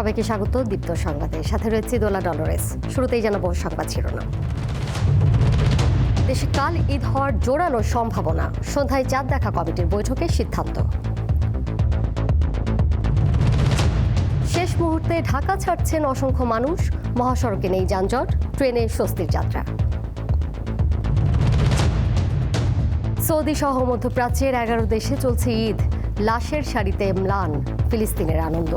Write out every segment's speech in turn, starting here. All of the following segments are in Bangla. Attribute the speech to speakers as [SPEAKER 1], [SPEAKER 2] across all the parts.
[SPEAKER 1] সবাইকে স্বাগত দীপ্ত সংবাদে। সাথে রয়েছে দোলা ডলরেস। শুরুতেই জানাব সংবাদ শিরোনাম। দেশে কাল ঈদ হওয়ার জোরালো সম্ভাবনা। সন্ধ্যায় চাঁদ দেখা কমিটির বৈঠকে সিদ্ধান্ত। শেষ মুহূর্তে ঢাকা ছাড়ছেন অসংখ্য মানুষ। মহাসড়কে নেই যানজট, ট্রেনে স্বস্তির যাত্রা। সৌদি সহ মধ্যপ্রাচ্যের এগারো দেশে চলছে ঈদ। লাশের সারিতে ম্লান, ফিলিস্তিনের আনন্দ।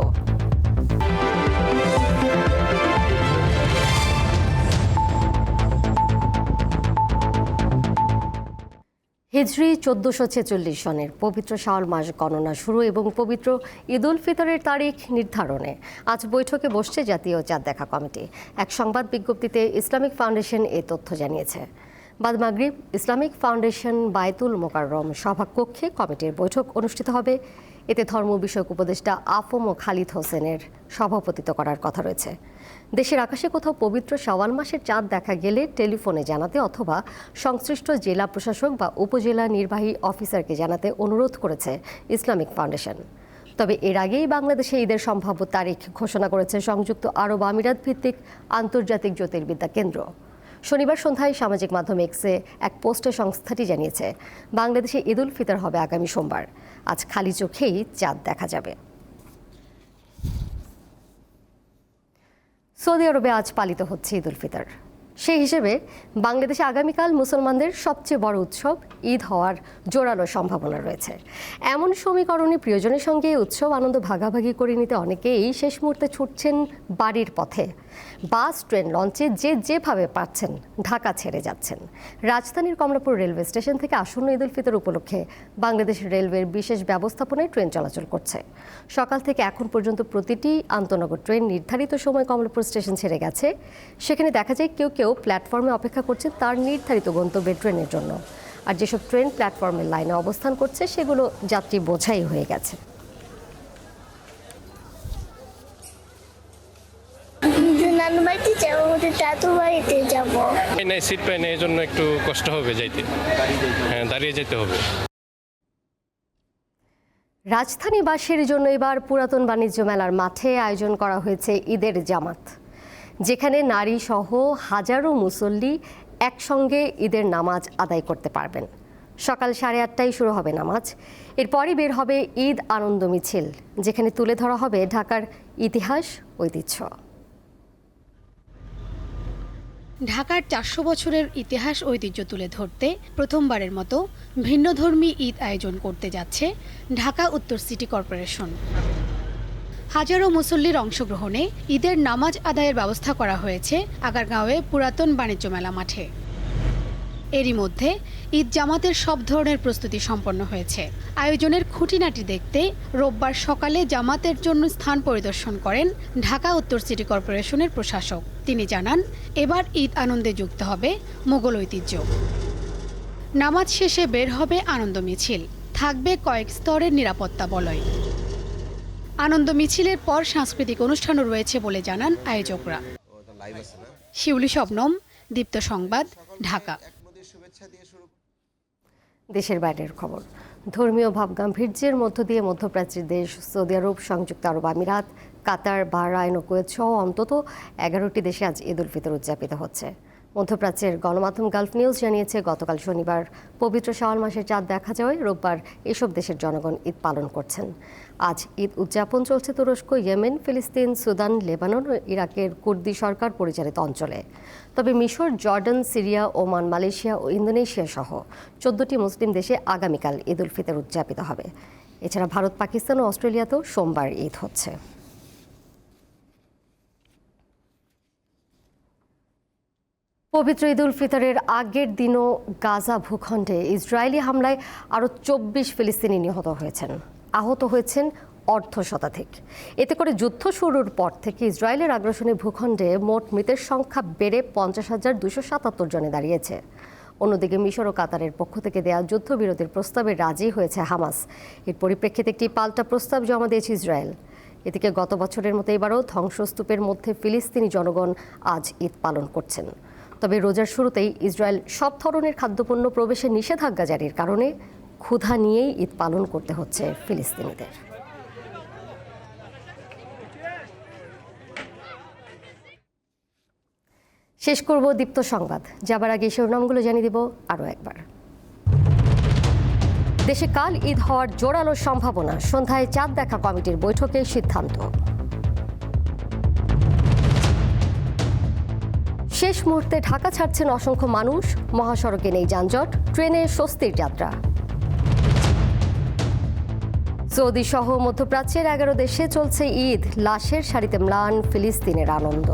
[SPEAKER 1] হিজরি চোদ্দোশো ছেচল্লিশ সনের পবিত্র শাওয়াল মাস গণনা শুরু এবং পবিত্র ঈদ উল ফিতরের তারিখ নির্ধারণে। আজ বৈঠকে বসছে জাতীয় চাঁদ দেখা কমিটি। এক সংবাদ বিজ্ঞপ্তিতে ইসলামিক ফাউন্ডেশন এ তথ্য জানিয়েছে। বাদ মাগরিব, ইসলামিক ফাউন্ডেশন বায়তুল মোকাররম সভাকক্ষে কমিটির বৈঠক অনুষ্ঠিত হবে। এতে ধর্ম বিষয়ক উপদেষ্টা আফম ও খালিদ হোসেনের সভাপতিত্ব করার কথা রয়েছে। দেশের আকাশে কোথাও পবিত্র শাওয়াল মাসের চাঁদ দেখা গেলে টেলিফোনে জানাতে অথবা সংশ্লিষ্ট জেলা প্রশাসক বা উপজেলা নির্বাহী অফিসারকে জানাতে অনুরোধ করেছে ইসলামিক ফাউন্ডেশন। তবে এর আগেই বাংলাদেশে ঈদের সম্ভাব্য তারিখ ঘোষণা করেছে সংযুক্ত আরব আমিরাত ভিত্তিক আন্তর্জাতিক জ্যোতির্বিদ্যা কেন্দ্র। শনিবার সন্ধ্যায় সামাজিক মাধ্যম এক্সে এক পোস্টে সংস্থাটি জানিয়েছে, বাংলাদেশে ঈদুল ফিতর হবে আগামী সোমবার। আজ খালি চোখেই চাঁদ দেখা যাবে। সৌদি আরবে আজ পালিত হচ্ছে ঈদুল ফিতর। সেই হিসেবে বাংলাদেশে আগামীকাল মুসলমানদের সবচেয়ে বড় উৎসব ঈদ হওয়ার জোরালো সম্ভাবনা রয়েছে। এমন সমীকরণে প্রিয়জনের সঙ্গে উৎসব আনন্দ ভাগাভাগি করে নিতে অনেকেই শেষ মুহূর্তে ছুটছেন বাড়ির পথে। বাস, ট্রেন, লঞ্চে যে যেভাবে পাচ্ছেন ঢাকা ছেড়ে যাচ্ছেন। রাজধানীর কমলাপুর রেলওয়ে স্টেশন থেকে আসন্ন ঈদ উল ফিতর উপলক্ষে বাংলাদেশ রেলওয়ের বিশেষ ব্যবস্থাপনায় ট্রেন চলাচল করছে। সকাল থেকে এখন পর্যন্ত প্রতিটি আন্তনগর ট্রেন নির্ধারিত সময় কমলাপুর স্টেশন ছেড়ে গেছে। সেখানে দেখা যায় কেউ কেউ প্ল্যাটফর্মে অপেক্ষা করছেন তার নির্ধারিত গন্তব্যে ট্রেনের জন্য। আর যেসব ট্রেন প্ল্যাটফর্মের লাইনে অবস্থান করছে সেগুলো যাত্রী বোঝাই হয়ে গেছে।
[SPEAKER 2] নানু যাব? ওদের দাদু বাড়িতে যাব।
[SPEAKER 3] এই সিট পাই না এই জন্য একটু কষ্ট হবে যাইতে। হ্যাঁ দাঁড়িয়ে যেতে হবে।
[SPEAKER 1] রাজধানীবাসীর জন্য এবার পুরাতন বাণিজ্য মেলার মাঠে আয়োজন করা হয়েছে ঈদের জামাত। যেখানে নারী সহ হাজারো মুসল্লি একসঙ্গে ঈদের নামাজ আদায় করতে পারবেন। সকাল সাড়ে আটটায় শুরু হবে নামাজ। এরপরই বের হবে ঈদ আনন্দ মিছিল, যেখানে তুলে ধরা হবে ঢাকার ইতিহাস, ঐতিহ্য।
[SPEAKER 4] ঢাকার চারশো বছরের ইতিহাস, ঐতিহ্য তুলে ধরতে প্রথমবারের মতো ভিন্নধর্মী ঈদ আয়োজন করতে যাচ্ছে ঢাকা উত্তর সিটি কর্পোরেশন। হাজারো মুসল্লির অংশগ্রহণে ঈদের নামাজ আদায়ের ব্যবস্থা করা হয়েছে আগারগাঁওয়ে পুরাতন বাণিজ্য মেলা মাঠে। এরই মধ্যে ঈদ জামাতের সব ধরনের প্রস্তুতি সম্পন্ন হয়েছে। আয়োজনের খুঁটিনাটি দেখতে রোববার সকালে জামাতের জন্য স্থান পরিদর্শন করেন ঢাকা উত্তর সিটি কর্পোরেশনের প্রশাসক। তিনি জানান, এবার ঈদ আনন্দে যুক্ত হবে মোগল ঐতিহ্য। নামাজ শেষে বের হবে আনন্দ মিছিল। থাকবে কয়েক স্তরের নিরাপত্তা বলয়। আনন্দ মিছিলের পর সাংস্কৃতিক অনুষ্ঠানও রয়েছে বলে জানান আয়োজকরা। শিউলি শবনম, দীপ্ত সংবাদ, ঢাকা।
[SPEAKER 1] দেশের বাইরের খবর। ধর্মীয় ভাবগাম্ভীর্যের মধ্য দিয়ে মধ্যপ্রাচ্যের দেশ সৌদি আরব, সংযুক্ত আরব আমিরাত, কাতার, বাহরাইন ও কুয়েত সহ অন্তত এগারোটি দেশে আজ ঈদ উল ফিতর উদযাপিত হচ্ছে। মধ্যপ্রাচ্যের গণমাধ্যম গালফ নিউজ জানিয়েছে, গতকাল শনিবার পবিত্র শাওয়াল মাসের চাঁদ দেখা যাওয়ায় রোববার এসব দেশের জনগণ ঈদ পালন করছেন। আজ ঈদ উদযাপন চলছে তুরস্ক, ইয়েমেন, ফিলিস্তিন, সুদান, লেবানন ও ইরাকের কুর্দি সরকার পরিচালিত অঞ্চলে। তবে মিশর, জর্ডান, সিরিয়া, ওমান, মালয়েশিয়া ও ইন্দোনেশিয়া সহ চোদ্দটি মুসলিম দেশে আগামীকাল ঈদ উল ফিতর উদযাপিত হবে। এছাড়া ভারত, পাকিস্তান ও অস্ট্রেলিয়াতেও সোমবার ঈদ হচ্ছে। পবিত্র ঈদ উল ফিতরের আগের দিনও গাজা ভূখণ্ডে ইসরায়েলি হামলায় আরও চব্বিশ ফিলিস্তিনি নিহত হয়েছেন। আহত হয়েছেন অর্ধ শতাধিক। এতে করে যুদ্ধ শুরুর পর থেকে ইসরায়েলের আগ্রাসনী ভূখণ্ডে মোট মৃতের সংখ্যা বেড়ে পঞ্চাশ হাজার দুশো সাতাত্তর জনে দাঁড়িয়েছে। অন্যদিকে মিশর ও কাতারের পক্ষ থেকে দেয়া যুদ্ধবিরতির প্রস্তাবে রাজি হয়েছে হামাস। এর পরিপ্রেক্ষিতে একটি পাল্টা প্রস্তাব জমা দিয়েছে ইসরায়েল। এদিকে গত বছরের মতো এবারও ধ্বংসস্তূপের মধ্যে ফিলিস্তিনি জনগণ আজ ঈদ পালন করছেন। তবে রোজার শুরুতেই ইসরায়েল সব ধরনের খাদ্যপণ্য প্রবেশে নিষেধাজ্ঞা জারির কারণে ক্ষুধা নিয়েই ঈদ পালন করতে হচ্ছে ফিলিস্তিনিদের। শেষ করব দীপ্ত সংবাদ। যাবার আগে শিরোনামগুলো জানিয়ে দেব আরও একবার। দেশে কাল ঈদ হওয়ার জোরালো সম্ভাবনা। সন্ধ্যায় চাঁদ দেখা কমিটির বৈঠকে সিদ্ধান্ত। শেষ মুহূর্তে ঢাকা ছাড়ছেন অসংখ্য মানুষ। মহাসড়কে নেই যানজট, ট্রেনে স্বস্তির যাত্রা। সৌদি সহ মধ্যপ্রাচ্যের এগারো দেশে চলছে ঈদ। লাশের সারিতে ম্লান ফিলিস্তিনের আনন্দ।